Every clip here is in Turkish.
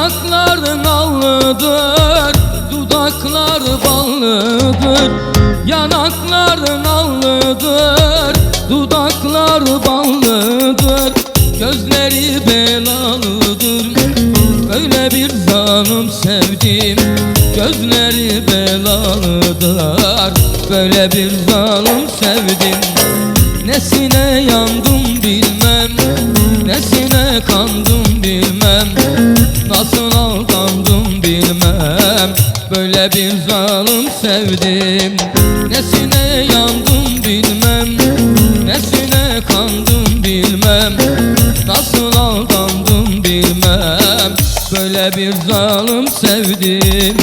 Yanaklar nallıdır, dudaklar ballıdır. Yanaklar nallıdır, dudaklar ballıdır. Gözleri belalıdır, öyle bir zanım sevdim Gözleri belalıdır, böyle bir zanım sevdim Nesine yandım bilmem, nesine kandım Böyle bir zalim sevdim. Nesine yandım bilmem Nesine kandım bilmem. Nasıl aldandım bilmem Böyle bir zalim sevdim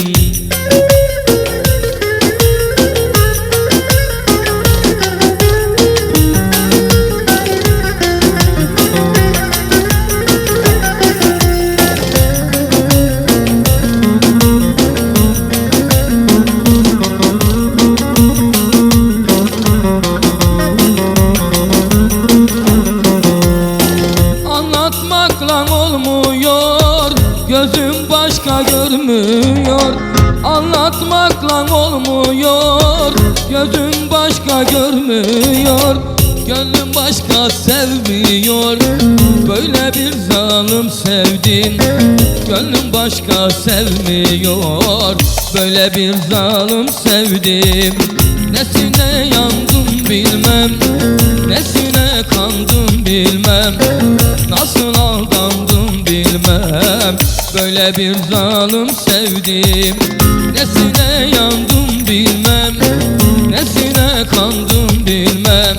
Gözüm başka görmüyor. Anlatmakla olmuyor. Gözüm başka görmüyor. Gönlüm başka sevmiyor. Böyle bir zalim sevdim Gönlüm başka sevmiyor. Böyle bir zalim sevdim. Nesine Böyle bir zalim sevdim. Nesine yandım bilmem. Nesine kandım bilmem.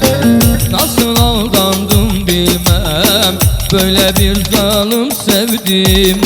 Nasıl aldandım bilmem. Böyle bir zalim sevdim